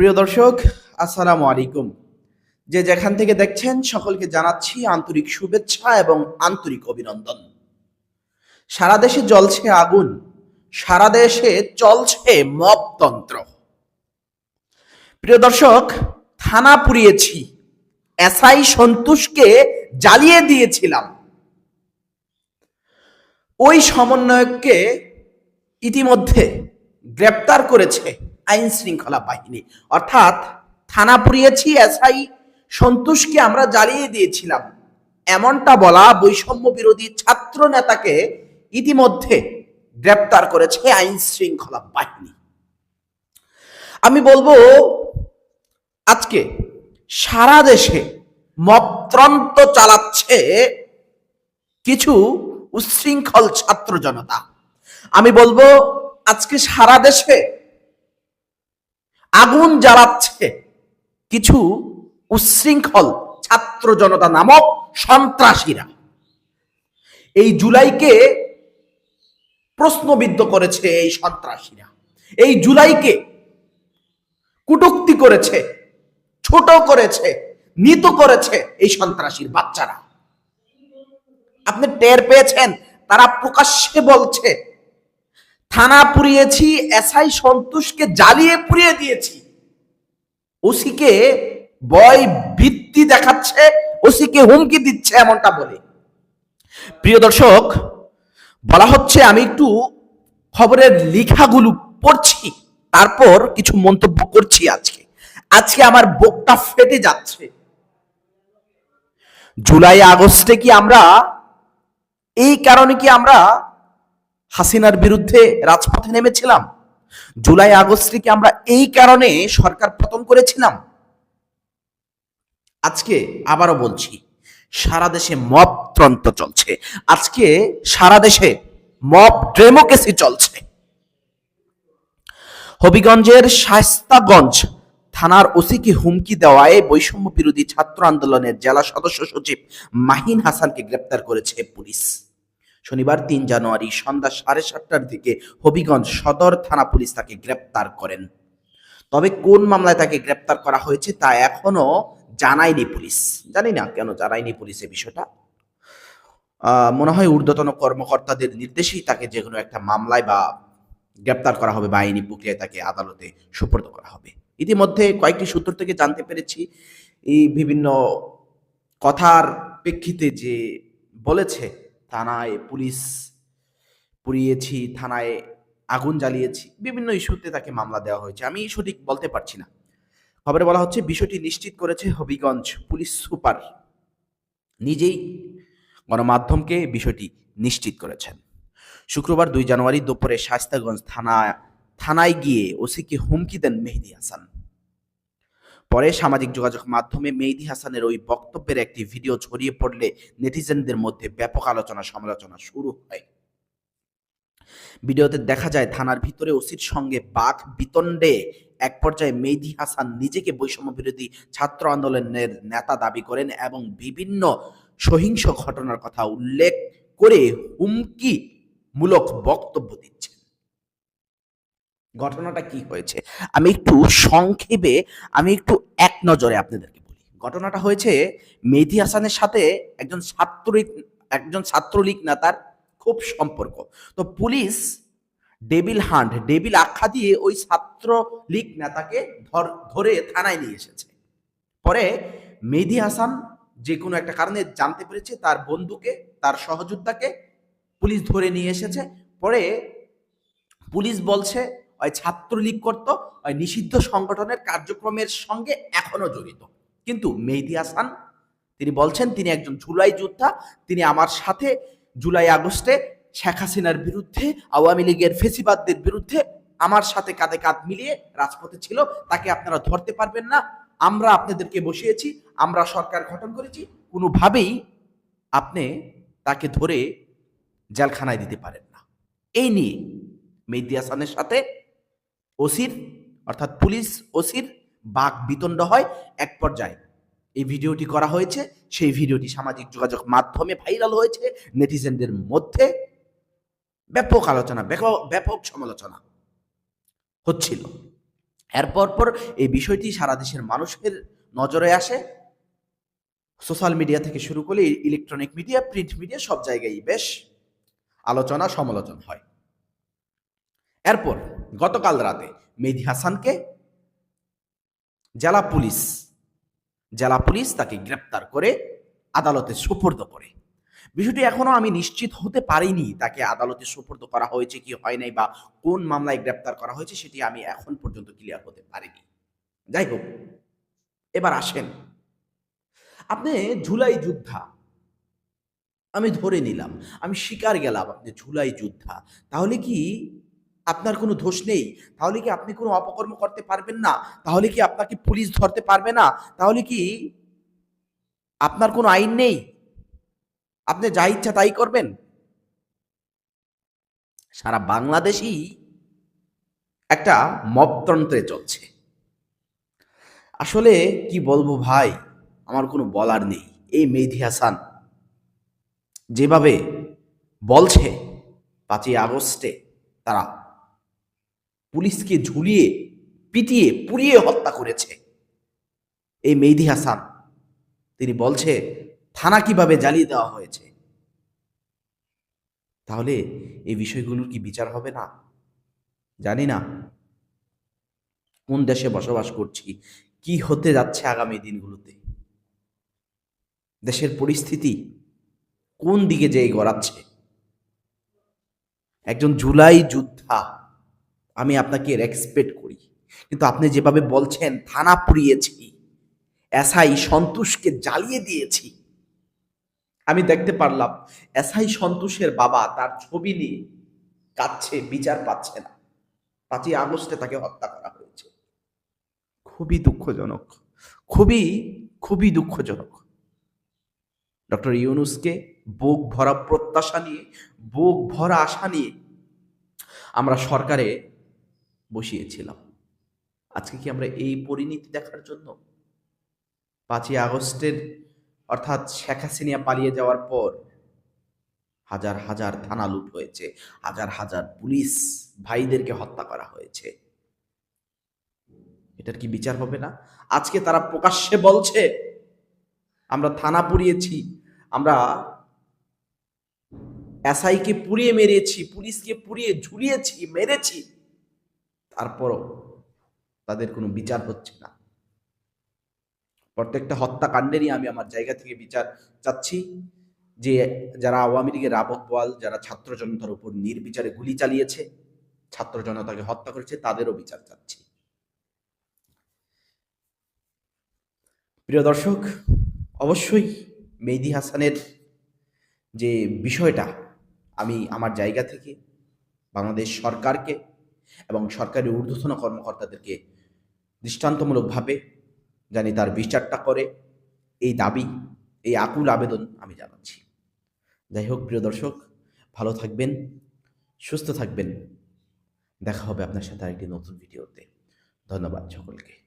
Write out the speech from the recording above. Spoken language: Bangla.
প্রিয় দর্শক, আসসালামু আলাইকুম। যে যেখান থেকে দেখছেন, সকলকে জানাচ্ছি আন্তরিক শুভেচ্ছা এবং আন্তরিক অভিনন্দন। সারা দেশে জ্বলছে আগুন, সারা দেশে চলছে মপতন্ত্র। প্রিয় দর্শক, থানা পুড়িয়েছি, এসআই সন্তোষকে জ্বালিয়ে দিয়েছিলাম। ওই সমন্বয়ককে ইতিমধ্যে গ্রেপ্তার করেছে আইন শৃঙ্খলা বাহিনী। অর্থাৎ থানা পুড়িয়েছি, এসআই সন্তোষকে আমরা জ্বালিয়ে দিয়েছিলাম। এমনটা বলা বৈষম্য বিরোধী ছাত্র নেতাকে ইতিমধ্যে গ্রেপ্তার করেছে আইন শৃঙ্খলা বাহিনী। আমি বলব, আজকে সারা দেশে মত্রন্ত চালাচ্ছে কিছু উচ্ছৃঙ্খল ছাত্র জনতা। আমি বলব, আজকে সারা দেশে আগুন জ্বালাচ্ছে। কিছু উচ্ছৃঙ্খল ছাত্র জনতা নামক সন্ত্রাসীরা এই জুলাইকে প্রশ্নবিদ্ধ করেছে এই সন্ত্রাসীরা। এই জুলাইকে কুটুক্তি করেছে, ছোট করেছে, নিত করেছে এই সন্ত্রাসীর বাচ্চারা। আপনি টের পেয়েছেন, তারা প্রকাশ্যে বলছে থানা পুড়িয়েছি, এসআই সন্তোষকে জ্বালিয়ে পুড়িয়ে দিয়েছি। ওসিকে বয় বৃত্তি দেখাচ্ছে, ওসিকে হুমকি দিচ্ছে এমনটা বলে। প্রিয় দর্শক, বলা হচ্ছে আমি একটু খবরের লেখাগুলো পড়ছি, তারপর কিছু মন্তব্য করছি আজকে। আজকে আমার বুকটা ফেটে যাচ্ছে। জুলাই আগস্টে কি আমরা, এই কারণে কি আমরা হাসিনার বিরুদ্ধে রাজপথে নেমেছিলাম। জুলাই আগস্টে কি আমরা এই কারণে সরকার পতন করেছিলাম। আজকে আবারও বলছি, সারা দেশে মব তন্ত্র চলছে। আজকে সারা দেশে মব ডেমোক্রেসি চলছে। হবিগঞ্জের শায়স্তাগঞ্জ থানার ওসিকে হুমকি দেওয়ায় বৈষম্য বিরোধী ছাত্র আন্দোলনের জেলা সদস্য সচিব মাহিন হাসানকে গ্রেপ্তার করেছে পুলিশ। শনিবার তিন জানুয়ারি সন্ধ্যা সাড়ে সাতটার দিকে হবিগঞ্জ সদর থানা পুলিশ তাকে গ্রেপ্তার করেন। তবে কোন মামলায় তাকে গ্রেপ্তার করা হয়েছে তা এখনও জানায়নি পুলিশ। জানি না কেন জানায়নি পুলিশ এই বিষয়টা। মনে হয় ঊর্ধ্বতন কর্মকর্তাদের নির্দেশেই তাকে যে কোনো একটা মামলায় বা গ্রেপ্তার করা হবে বা আইনি প্রক্রিয়ায় তাকে আদালতে সুপর্দ করা হবে। ইতিমধ্যে কয়েকটি সূত্র থেকে জানতে পেরেছি, এই বিভিন্ন কথার প্রেক্ষিতে যে বলেছে থানায় পুলিশ পুড়িয়েছি, থানায় আগুন জ্বালিয়েছি, বিভিন্ন ইস্যুতে তাকে মামলা দেওয়া হয়েছে। আমি সঠিক বলতে পারছি না। খবরে বলা হচ্ছে, বিষয়টি নিশ্চিত করেছে হবিগঞ্জ পুলিশ সুপার। নিজেই গণমাধ্যমকে বিষয়টি নিশ্চিত করেছেন। শুক্রবার দুই জানুয়ারি দুপুরে শাস্তাগঞ্জ থানা, থানায় গিয়ে ওসিকে হুমকি দেন মেহেদি হাসান। পরে সামাজিক যোগাযোগ মাধ্যমে মেহেদি হাসানের ওই বক্তব্যের একটি ভিডিও ছড়িয়ে পড়লে নেটিজেনদের মধ্যে ব্যাপক আলোচনা সমালোচনা শুরু হয়। ভিডিওতে দেখা যায়, থানার ভিতরে ওসির সঙ্গে বাঘ বিতণ্ডে এক পর্যায়ে মেহেদি হাসান নিজেকে বৈষম্য বিরোধী ছাত্র আন্দোলনের নেতা দাবি করেন এবং বিভিন্ন সহিংস ঘটনার কথা উল্লেখ করে হুমকি মূলক বক্তব্য দিচ্ছেন। ঘটনাটা কি হয়েছে? আমি একটু সংক্ষেপে, আমি একটু এক নজরে আপনাদেরকে বলি। ঘটনাটা হয়েছে মেহেদি হাসানের সাথে একজন ছাত্রলীগ একজন ছাত্রলীগ নেতার খুব সম্পর্ক। তো পুলিশ ডেবিল হান্ট ডেবিল আখ্যা দিয়ে ওই ছাত্রলীগ নেতাকে ধর- ধরে থানায় নিয়ে এসেছে। পরে মেহেদি হাসান যে কোনো একটা কারণে জানতে পেরেছে তার বন্ধুকে, তার সহযোদ্ধাকে পুলিশ ধরে নিয়ে এসেছে। পরে পুলিশ বলছে ওই ছাত্রলীগ করত, ওই নিষিদ্ধ সংগঠনের কার্যক্রমের সঙ্গে এখনও জড়িত। কিন্তু মেহেদি হাসান, তিনি বলছেন, তিনি একজন জুলাই যোদ্ধা, তিনি আমার সাথে জুলাই আগস্টে শেখ হাসিনার বিরুদ্ধে, আওয়ামী লীগের ফেসিবাদদের বিরুদ্ধে আমার সাথে কাঁধে কাঁধ মিলিয়ে রাজপথে ছিল। তাকে আপনারা ধরতে পারবেন না। আমরা আপনাদেরকে বসিয়েছি, আমরা সরকার গঠন করেছি। কোনোভাবেই আপনি তাকে ধরে জেলখানায় দিতে পারেন না। এই নিয়ে মেহেদি হাসানের সাথে ওসির, অর্থাৎ পুলিশ ওসির বাক বিতণ্ড হয় এক পর্যায়ে। এই ভিডিওটি করা হয়েছে, সেই ভিডিওটি সামাজিক যোগাযোগ মাধ্যমে ভাইরাল হয়েছে নেটিজেনদের মধ্যে। ব্যাপক আলোচনা ব্যাপক সমালোচনা হচ্ছিল। এরপর পর এই বিষয়টি সারা দেশের মানুষের নজরে আসে। সোশ্যাল মিডিয়া থেকে শুরু করে ইলেকট্রনিক মিডিয়া, প্রিন্ট মিডিয়া সব জায়গায় বেশ আলোচনা, সমালোচনা হয়। এরপর গতকাল রাতে মেহেদি হাসানকে জেলা পুলিশ জেলা পুলিশ তাকে গ্রেপ্তার করে আদালতে সুপর্দ করে। বিষয়টি এখনও আমি নিশ্চিত হতে পারিনি তাকে আদালতে সুপর্দ করা হয়েছে কি হয় নাই বা কোন মামলায় গ্রেপ্তার করা হয়েছে সেটি আমি এখন পর্যন্ত ক্লিয়ার হতে পারিনি। যাই হোক, এবার আসেন। আপনি ঝুলাই যোদ্ধা, আমি ধরে নিলাম, আমি শিকার গেলাম আপনি ঝুলাই যোদ্ধা, তাহলে কি আপনার কোনো দোষ নেই। তাহলে কি আপনি কোনো অপকর্ম করতে পারবেন না? তাহলে কি আপনাকে পুলিশ ধরতে পারবে না? তাহলে কি আপনার কোনো আইন নেই? আপনি যা ইচ্ছা তাই করবেন? সারা বাংলাদেশই একটা মবতন্ত্রে চলছে। আসলে কি বলব ভাই? আমার কোনো বলার নেই। এই মেহেদি হাসান যেভাবে বলছে, পাঁচই আগস্টে তারা পুলিশকে ঝুলিয়ে, পিটিয়ে, পুড়িয়ে হত্যা করেছে। এই মেহেদি হাসান, তিনি বলছে, থানা কীভাবে জ্বালিয়ে দেওয়া হয়েছে? তাহলে এই বিষয়গুলোর কি বিচার হবে না? জানি না। কোন দেশে বসবাস করছি? কি হতে যাচ্ছে আগামী দিনগুলোতে? দেশের পরিস্থিতি কোন দিকে যেয়ে গড়াচ্ছে? একজন জুলাই যোদ্ধা আমি আপনাকে রেসপেক্ট করি। কিন্তু আপনি যেভাবে বলছেন, থানা পুড়িয়েছি, এসআই সন্তোষকে জ্বালিয়ে দিয়েছি। আমি দেখতে পারলাম, এসআই সন্তোষের বাবা তার ছবি নিয়ে কাঁদছে, বিচার পাচ্ছে না। পাঁচই আগস্টে তাকে হত্যা করা হয়েছে। খুবই দুঃখজনক, খুবই খুবই দুঃখজনক। ডক্টর ইউনুসকে বুক ভরা প্রত্যাশা নিয়ে, বুক ভরা আশা নিয়ে আমরা সরকারে বসিয়েছিলাম। আজকে কি আমরা এই পরিণতি দেখার জন্য? পাঁচই আগস্টের অর্থাৎ শেখ হাসিনা পালিয়ে যাওয়ার পর হাজার হাজার থানা লুট হয়েছে, হাজার হাজার পুলিশ ভাইদেরকে হত্যা করা হয়েছে। এটার কি বিচার হবে না? আজকে তারা প্রকাশ্যে বলছে, আমরা থানা পুড়িয়েছি, আমরা এসআইকে পুড়িয়ে মেরেছি, পুলিশকে পুড়িয়ে ঝুলিয়েছি, মেরেছি। তারপরও তাদের কোনো বিচার হচ্ছে না। প্রত্যেকটা হত্যাকাণ্ডেরই আমি আমার জায়গা থেকে বিচার চাচ্ছি যে যারা আওয়ামী লীগের রাবত পোয়াল যারা ছাত্র জনতার উপর নির্বিচারে গুলি চালিয়েছে, ছাত্র জনতাকে হত্যা করেছে, তাদেরও বিচার চাচ্ছি। প্রিয় দর্শক, অবশ্যই মেহেদি হাসানের যে বিষয়টা আমি আমার জায়গা থেকে বাংলাদেশ সরকারকে এবং সরকারি ঊর্ধ্বতন কর্মকর্তাদেরকে দৃষ্টান্তমূলকভাবে জানি তার বিচারটা করে। এই দাবি, এই আকুল আবেদন আমি জানাচ্ছি। যাই হোক, প্রিয় দর্শক, ভালো থাকবেন, সুস্থ থাকবেন। দেখা হবে আপনার সাথে আরেকটি নতুন ভিডিওতে। ধন্যবাদ সকলকে।